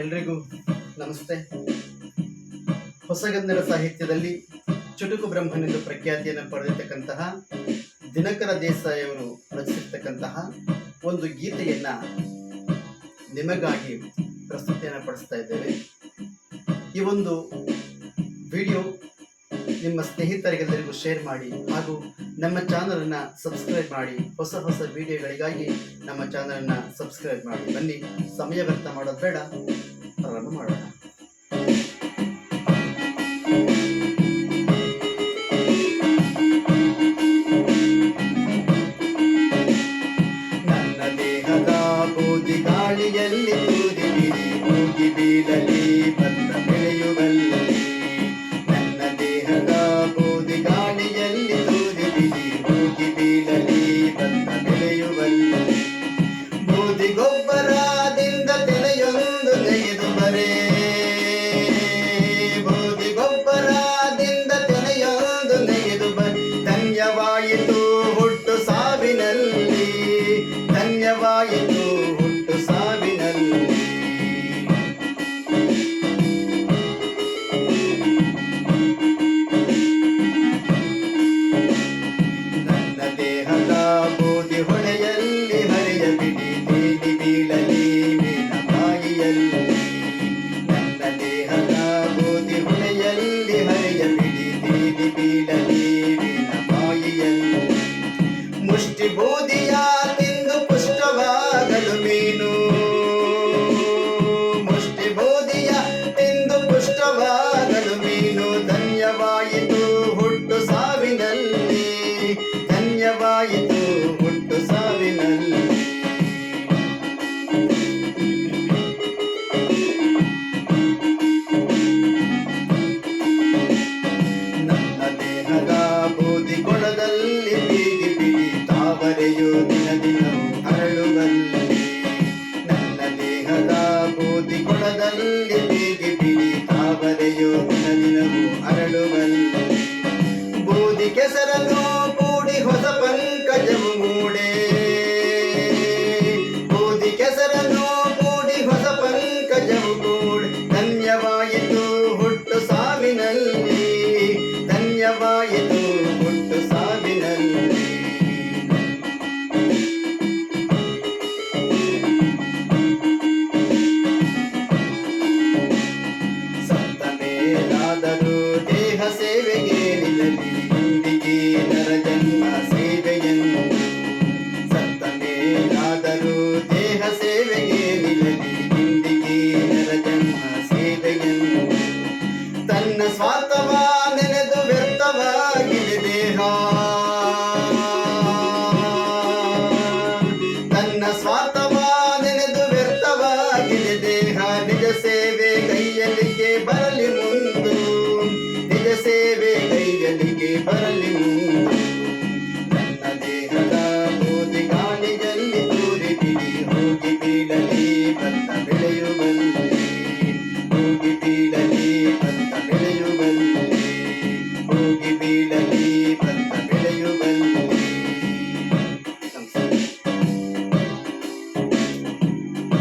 ಎಲ್ರಿಗೂ ನಮಸ್ತೆ. ಹೊಸಗನ್ನಡ ಸಾಹಿತ್ಯದಲ್ಲಿ ಚುಟುಕು ಬ್ರಹ್ಮನೆಂದು ಪ್ರಖ್ಯಾತಿಯನ್ನು ಪಡೆದಿರ್ತಕ್ಕಂತಹ ದಿನಕರ ದೇಸಾಯಿ ಅವರು ರಚಿಸಿರ್ತಕ್ಕಂತಹ ಒಂದು ಗೀತೆಯನ್ನ ನಿಮಗಾಗಿ ಪ್ರಸ್ತುತಿಯನ್ನು ಪಡಿಸ್ತಾ ಇದ್ದೇವೆ. ಈ ಒಂದು ವಿಡಿಯೋ ನಿಮ್ಮ ಸ್ನೇಹಿತರಿಗೆಲ್ಲರಿಗೂ ಶೇರ್ ಮಾಡಿ ಹಾಗೂ ನಮ್ಮ ಚಾನಲನ್ನು ಸಬ್ಸ್ಕ್ರೈಬ್ ಮಾಡಿ. ಹೊಸ ಹೊಸ ವಿಡಿಯೋಗಳಿಗಾಗಿ ನಮ್ಮ ಚಾನಲನ್ನು ಸಬ್ಸ್ಕ್ರೈಬ್ ಮಾಡಿ. ಬನ್ನಿ, ಸಮಯ ವ್ಯರ್ಥ ಮಾಡೋದು ಬೇಡ. Hold on, I'm. মুষ্টি বুদিয়াতে ಹರಳುವಲ್ಲಿ ಬೂದಿ ಕೆಸರನ್ನು ಕೂಡಿ ಹೊಸ ಪಂಕಜವು ಮೂಡೆ. ಬೂದಿ ಕೆಸರನ್ನು ಕೂಡಿ ಹೊಸ ಪಂಕಜವು ಕೂಡೆ ಧನ್ಯವಾಯಿತು ಹುಟ್ಟು ಸಾವಿನಲ್ಲಿ. ಧನ್ಯವಾಯಿತು ಹುಟ್ಟು ಸಾವಿನಲ್ಲಿ. ಸತ್ತ ಮೇಲಾದರೂ ದೇಹ ಸೇವೆಗೆ ನಿಲ್ಲಲಿ ಇಂದಿಗೆ ನರ ಜನ್ಮ ಸೇವೆಯನ್ನು ಸತ್ತ ಮೇಲಾದರೂ ದೇಹ ಸೇವೆಗೆ ನಿಲ್ಲಲಿ ನಂಬಿಕೆ ನರ ಜನ್ಮ ಸೇವೆಯನ್ನು ತನ್ನ ಸ್ವಾರ್ಥವ ನೆನೆದು ವ್ಯರ್ಥವಾಗಿದೆ ದೇಹ